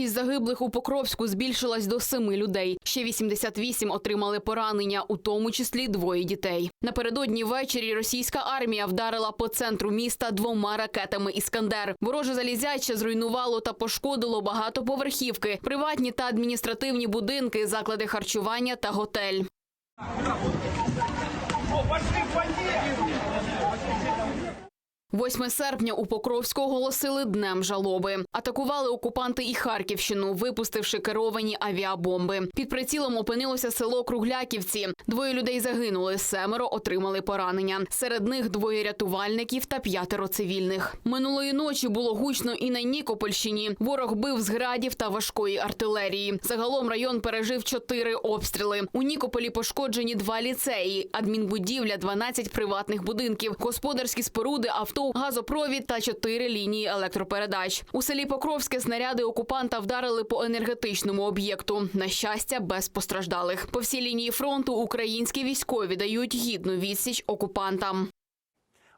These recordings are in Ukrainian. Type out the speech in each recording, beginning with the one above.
Кількість загиблих у Покровську збільшилась до семи людей. Ще 88 отримали поранення, у тому числі двоє дітей. Напередодні ввечері російська армія вдарила по центру міста двома ракетами Іскандер. Вороже залізяче зруйнувало та пошкодило багатоповерхівки, приватні та адміністративні будинки, заклади харчування та готель. 8 серпня у Покровську оголосили днем жалоби. Атакували окупанти і Харківщину, випустивши керовані авіабомби. Під прицілом опинилося село Кругляківці. Двоє людей загинули, семеро отримали поранення. Серед них двоє рятувальників та п'ятеро цивільних. Минулої ночі було гучно і на Нікопольщині. Ворог бив з градів та важкої артилерії. Загалом район пережив чотири обстріли. У Нікополі пошкоджені два ліцеї, адмінбудівля, 12 приватних будинків, господарські споруди, авто, газопровід та чотири лінії електропередач. У селі Покровське снаряди окупанта вдарили по енергетичному об'єкту. На щастя, без постраждалих. По всій лінії фронту українські військові дають гідну відсіч окупантам.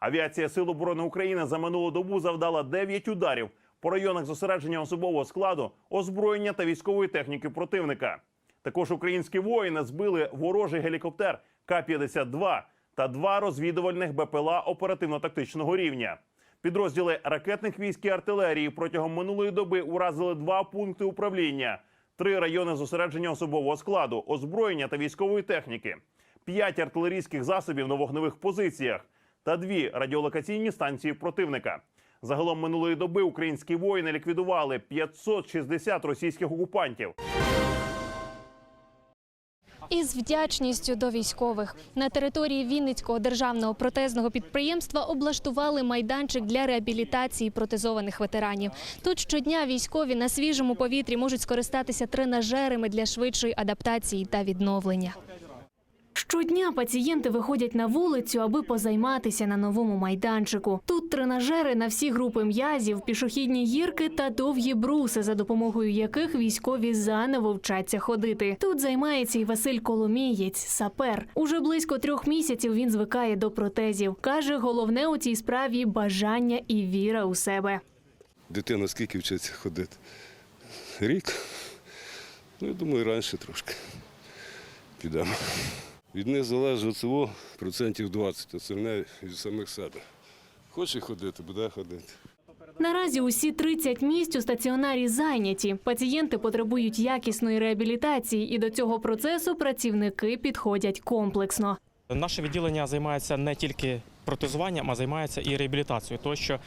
Авіація Сил оборони України за минулу добу завдала 9 ударів по районах зосередження особового складу, озброєння та військової техніки противника. Також українські воїни збили ворожий гелікоптер К-52 та два розвідувальних БПЛА оперативно-тактичного рівня. Підрозділи ракетних військ і артилерії протягом минулої доби уразили два пункти управління, три райони зосередження особового складу, озброєння та військової техніки, п'ять артилерійських засобів на вогневих позиціях та дві радіолокаційні станції противника. Загалом минулої доби українські воїни ліквідували 560 російських окупантів. Із вдячністю до військових на території Вінницького державного протезного підприємства облаштували майданчик для реабілітації протезованих ветеранів. Тут щодня військові на свіжому повітрі можуть скористатися тренажерами для швидшої адаптації та відновлення. Щодня пацієнти виходять на вулицю, аби позайматися на новому майданчику. Тут тренажери на всі групи м'язів, пішохідні гірки та довгі бруси, за допомогою яких військові заново вчаться ходити. Тут займається і Василь Коломієць, сапер. Уже близько трьох місяців він звикає до протезів. каже, головне у цій справі бажання і віра у себе. Дитина скільки вчиться ходити? Рік. Ну, я думаю, раніше трошки підемо. Від них залежить цього процентів 20, остальне від самих себе. Хоче ходити, буде ходити. Наразі усі 30 місць у стаціонарі зайняті. Пацієнти потребують якісної реабілітації, і до цього процесу працівники підходять комплексно. Наше відділення займається не тільки протезуванням, а займається і реабілітацією. Тому що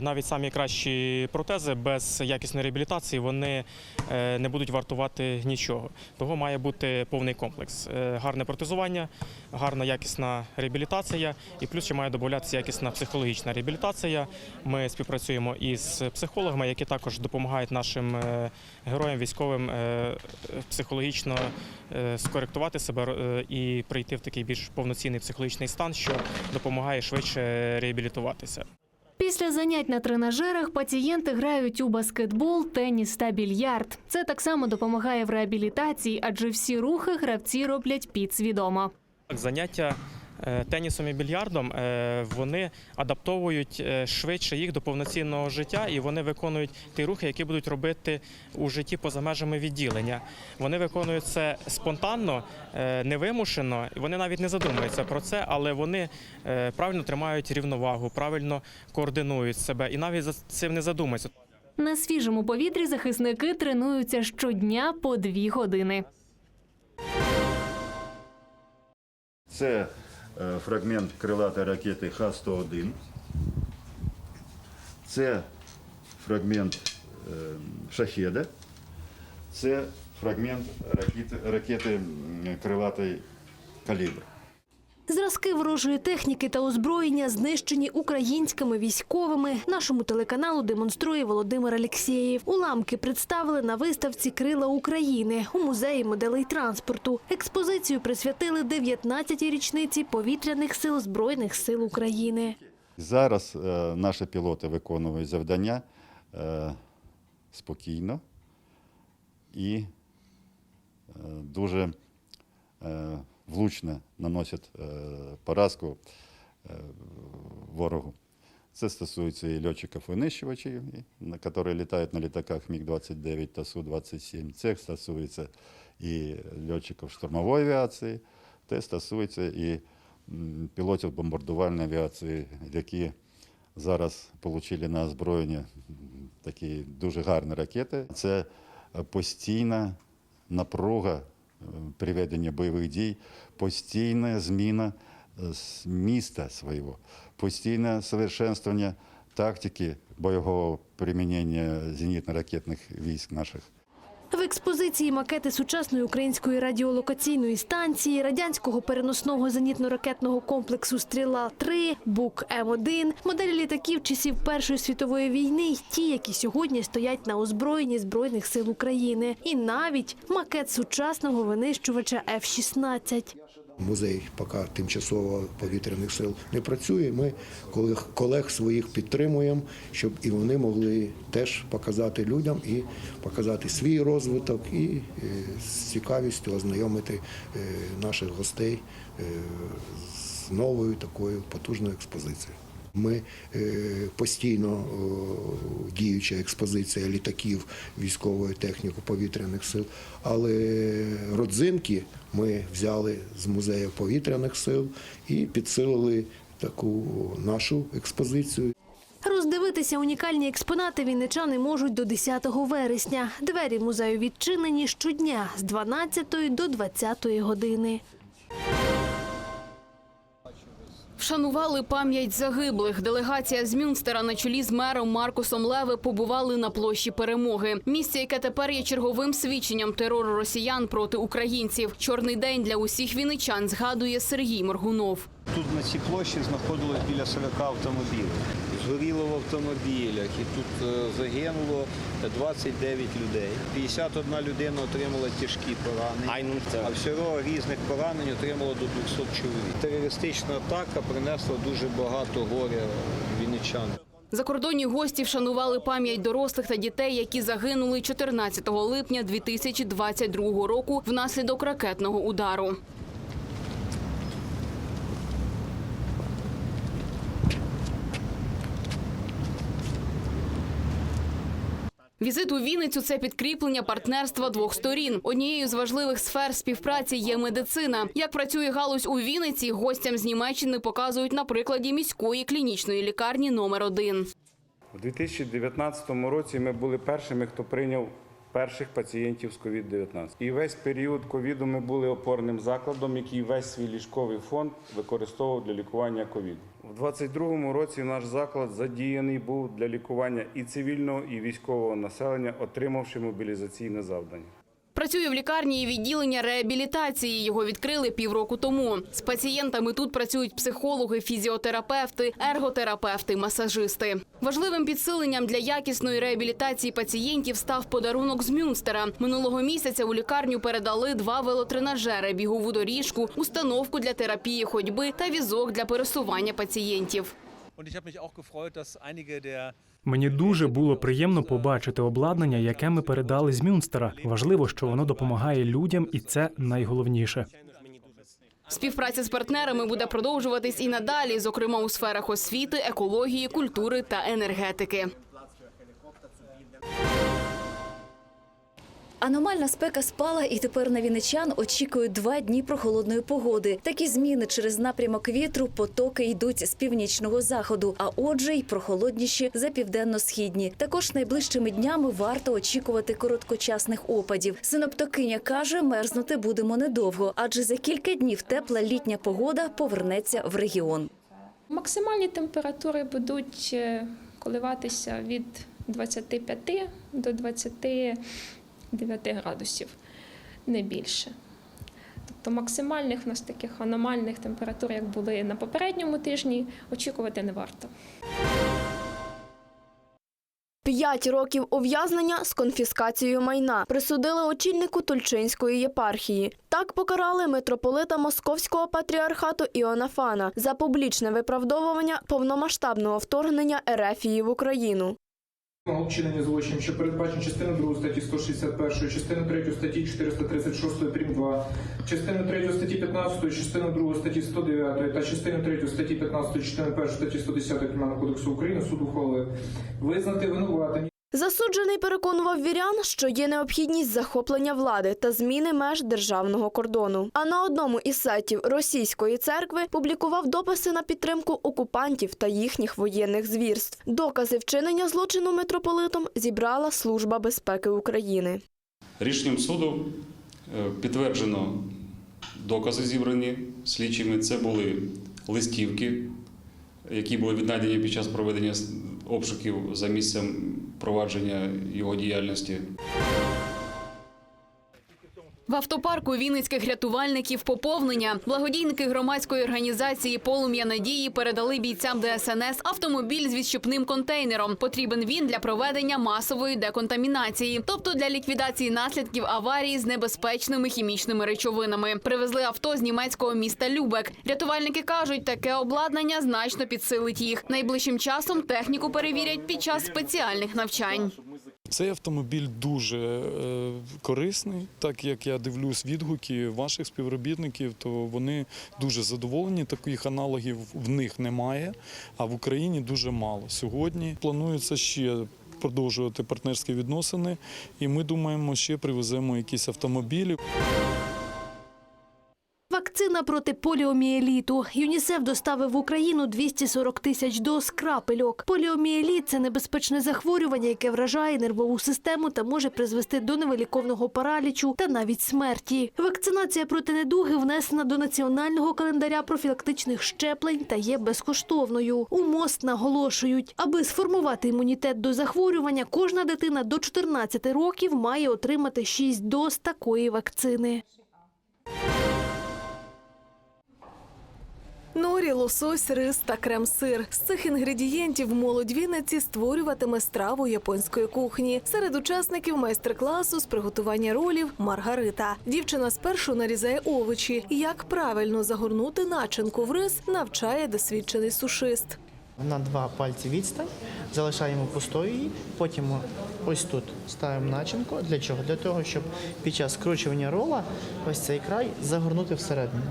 навіть самі кращі протези без якісної реабілітації вони е, не будуть вартувати нічого. Того має бути повний комплекс. Е, Гарне протезування, гарна якісна реабілітація, і плюс ще має додатися якісна психологічна реабілітація. Ми співпрацюємо із психологами, які також допомагають нашим е, героям військовим е, психологічно е, скоректувати себе е, і прийти в такий більш повноцінний психологічний стан, що допомагає швидше реабілітуватися. Після занять на тренажерах пацієнти грають у баскетбол, теніс та більярд. Це так само допомагає в реабілітації, адже всі рухи гравці роблять підсвідомо. Заняття тенісом і більярдом е, вони адаптовують е, швидше їх до повноцінного життя і вони виконують ті рухи, які будуть робити у житті поза межами відділення. Вони виконують це спонтанно, е, невимушено. і Вони навіть не задумуються про це, але вони е, правильно тримають рівновагу, правильно координують себе і навіть за цим не задумуються. На свіжому повітрі захисники тренуються щодня по дві години. Це е, фрагмент крилатої ракети Х-101. Це фрагмент е, шахеда. Це фрагмент ракети, ракети крилатої калібр. Зразки ворожої техніки та озброєння знищені українськими військовими. Нашому телеканалу демонструє Володимир Алєксєєв. Уламки представили на виставці Крила України у музеї моделей транспорту. Експозицію присвятили 19-й річниці повітряних сил Збройних сил України. Зараз е, наші пілоти виконують завдання е, спокійно і е, дуже влучно наносять е, поразку е, ворогу. Це стосується і льотчиків-винищувачів, які літають на літаках МіГ-29 та Су-27. Це стосується і льотчиків штурмової авіації, це стосується і пілотів бомбардувальної авіації, які зараз отримали на озброєння такі дуже гарні ракети. Це постійна напруга приведення бойових дій, постійна зміна е, міста свого, постійне совершенствування тактики бойового примінення зенітно-ракетних військ наших. В експозиції макети сучасної української радіолокаційної станції, радянського переносного зенітно-ракетного комплексу Стріла-3, Бук М1, моделі літаків часів Першої світової війни, й ті, які сьогодні стоять на озброєнні Збройних сил України, і навіть макет сучасного винищувача F-16. Музей поки тимчасово повітряних сил не працює. Ми колег, колег своїх підтримуємо, щоб і вони могли теж показати людям і показати свій розвиток, і е, з цікавістю ознайомити е, наших гостей е, з новою такою потужною експозицією. Ми е, постійно діюча експозиція літаків, військової техніки, повітряних сил. Але родзинки ми взяли з музею повітряних сил і підсилили таку нашу експозицію. Роздивитися унікальні експонати вінничани можуть до 10 вересня. Двері музею відчинені щодня з 12 до 20 години. Вшанували пам'ять загиблих. Делегація з Мюнстера на чолі з мером Маркусом Леве побували на площі перемоги. Місце, яке тепер є черговим свідченням терору росіян проти українців. Чорний день для усіх віничан згадує Сергій Моргунов. Тут на цій площі знаходилось біля 40 автомобілів. Згоріло в автомобілях і тут е, загинуло 29 людей. 51 людина отримала тяжкі поранення, а всього різних поранень отримало до 200 чоловік. Терористична атака принесла дуже багато горя вінничан. Закордонні гості вшанували пам'ять дорослих та дітей, які загинули 14 липня 2022 року внаслідок ракетного удару. Візит у Вінницю це підкріплення партнерства двох сторін. Однією з важливих сфер співпраці є медицина. Як працює галузь у Вінниці, гостям з Німеччини показують на прикладі міської клінічної лікарні номер 1 У 2019 році ми були першими, хто прийняв перших пацієнтів з COVID-19. І весь період ковіду ми були опорним закладом, який весь свій ліжковий фонд використовував для лікування ковіду. У 2022 році наш заклад задіяний був для лікування і цивільного, і військового населення, отримавши мобілізаційне завдання. Працює в лікарні і відділення реабілітації. Його відкрили півроку тому. З пацієнтами тут працюють психологи, фізіотерапевти, ерготерапевти, масажисти. Важливим підсиленням для якісної реабілітації пацієнтів став подарунок з Мюнстера. Минулого місяця у лікарню передали два велотренажери, бігову доріжку, установку для терапії ходьби та візок для пересування пацієнтів. Мені дуже було приємно побачити обладнання, яке ми передали з Мюнстера. Важливо, що воно допомагає людям, і це найголовніше. Співпраця з партнерами буде продовжуватись і надалі, зокрема у сферах освіти, екології, культури та енергетики. Аномальна спека спала, і тепер на вінничан очікують два дні прохолодної погоди. Такі зміни через напрямок вітру потоки йдуть з північного заходу, а отже, й прохолодніші за південно-східні. Також найближчими днями варто очікувати короткочасних опадів. Синоптокиня каже, мерзнути будемо недовго, адже за кілька днів тепла літня погода повернеться в регіон. Максимальні температури будуть е, коливатися від 25 до 29 градусів, не більше. Тобто максимальних у нас таких аномальних температур, як були на попередньому тижні, очікувати не варто. П'ять років ув'язнення з конфіскацією майна присудили очільнику Тульчинської єпархії. Так покарали митрополита Московського патріархату Іонафана за публічне виправдовування повномасштабного вторгнення Ерефії в Україну. Вчинення злочинів, що передбачено частину 2 статті 161, частину 3 статті 436 прим. 2, частину 3 статті 15, частину 2 статті 109 та частину 3 статті 15, частину 1 статті 110 Кримінального кодексу України суд ухвалив визнати винуватим Засуджений переконував вірян, що є необхідність захоплення влади та зміни меж державного кордону. А на одному із сайтів російської церкви публікував дописи на підтримку окупантів та їхніх воєнних звірств. Докази вчинення злочину митрополитом зібрала Служба безпеки України. Рішенням суду е, підтверджено докази зібрані слідчими. Це були листівки, які були віднайдені під час проведення обшуків за місцем провадження його діяльності. В автопарку вінницьких рятувальників поповнення благодійники громадської організації Полум'я надії передали бійцям ДСНС автомобіль з відщепним контейнером. Потрібен він для проведення масової деконтамінації, тобто для ліквідації наслідків аварії з небезпечними хімічними речовинами. Привезли авто з німецького міста Любек. Рятувальники кажуть, таке обладнання значно підсилить їх. Найближчим часом техніку перевірять під час спеціальних навчань. Цей автомобіль дуже е, корисний, так як я дивлюсь відгуки ваших співробітників, то вони дуже задоволені. Таких аналогів в них немає, а в Україні дуже мало. Сьогодні планується ще продовжувати партнерські відносини, і ми думаємо, ще привеземо якісь автомобілі. Вакцина проти поліомієліту. ЮНІСЕФ доставив в Україну 240 тисяч доз крапельок. Поліомієліт – це небезпечне захворювання, яке вражає нервову систему та може призвести до невиліковного паралічу та навіть смерті. Вакцинація проти недуги внесена до національного календаря профілактичних щеплень та є безкоштовною. У МОЗ наголошують, аби сформувати імунітет до захворювання, кожна дитина до 14 років має отримати 6 доз такої вакцини. Норі, лосось, рис та крем-сир. З цих інгредієнтів молодь Вінниці створюватиме страву японської кухні. Серед учасників майстер-класу з приготування ролів Маргарита. Дівчина спершу нарізає овочі. Як правильно загорнути начинку в рис, навчає досвідчений сушист. На два пальці відстань, залишаємо пустою її, потім ось тут ставимо начинку. Для чого? Для того, щоб під час скручування рола ось цей край загорнути всередину.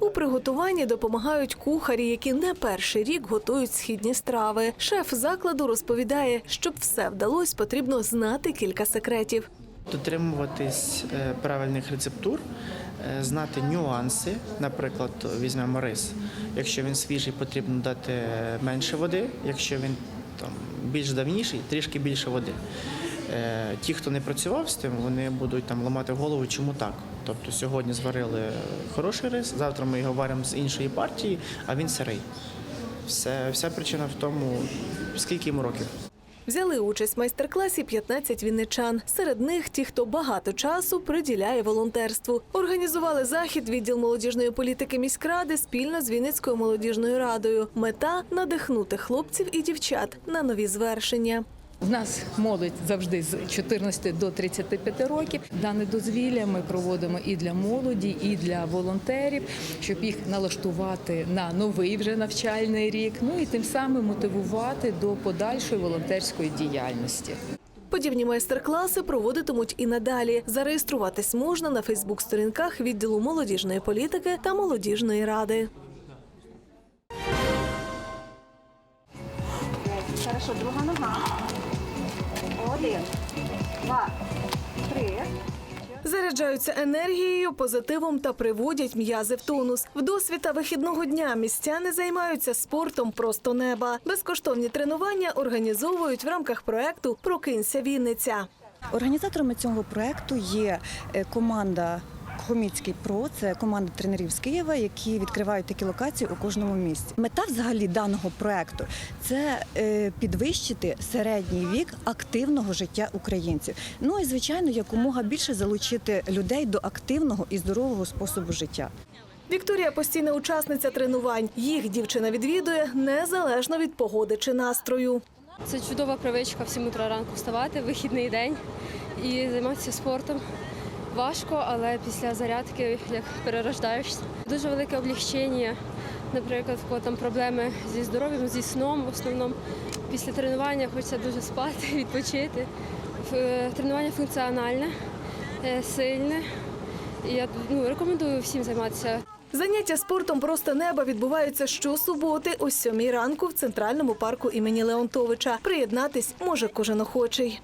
У приготуванні допомагають кухарі, які не перший рік готують східні страви. Шеф закладу розповідає, щоб все вдалось, потрібно знати кілька секретів. Дотримуватись е, правильних рецептур, е, знати нюанси. Наприклад, візьмемо рис. Якщо він свіжий, потрібно дати менше води. Якщо він там більш давніший, трішки більше води. Е, Ті, хто не працював з тим, вони будуть там ламати голову, чому так. Тобто сьогодні зварили хороший рис, завтра ми його варимо з іншої партії, а він сирий. Все, вся причина в тому, скільки йому років. Взяли участь в майстер-класі 15 вінничан. Серед них ті, хто багато часу приділяє волонтерству. Організували захід відділ молодіжної політики міськради спільно з Вінницькою молодіжною радою. Мета надихнути хлопців і дівчат на нові звершення. У нас молодь завжди з 14 до 35 років. Дане дозвілля ми проводимо і для молоді, і для волонтерів, щоб їх налаштувати на новий вже навчальний рік. Ну і тим самим мотивувати до подальшої волонтерської діяльності. Подібні майстер-класи проводитимуть і надалі. Зареєструватись можна на Фейсбук-сторінках відділу молодіжної політики та молодіжної ради. Хорошо, друга нога. Один, два, три. Заряджаються енергією, позитивом та приводять м'язи в тонус. В досвіта вихідного дня містяни займаються спортом просто неба. Безкоштовні тренування організовують в рамках проекту Прокинься Вінниця. Організаторами цього проекту є е, команда Хоміцький ПРО, це команда тренерів з Києва, які відкривають такі локації у кожному місті. Мета взагалі даного проекту це е, підвищити середній вік активного життя українців. Ну і звичайно, якомога більше залучити людей до активного і здорового способу життя. Вікторія постійна учасниця тренувань. Їх дівчина відвідує незалежно від погоди чи настрою. Це чудова привичка всім утра ранку вставати, вихідний день і займатися спортом. Важко, але після зарядки як перерождаєшся. Дуже велике облегчення. Наприклад, в кого там проблеми зі здоров'ям, зі сном в основному. після тренування хочеться дуже спати, відпочити. Тренування функціональне, е, сильне. Я ну, рекомендую всім займатися. Заняття спортом просто неба відбуваються щосуботи о сьомій ранку в центральному парку імені Леонтовича. Приєднатись може кожен охочий.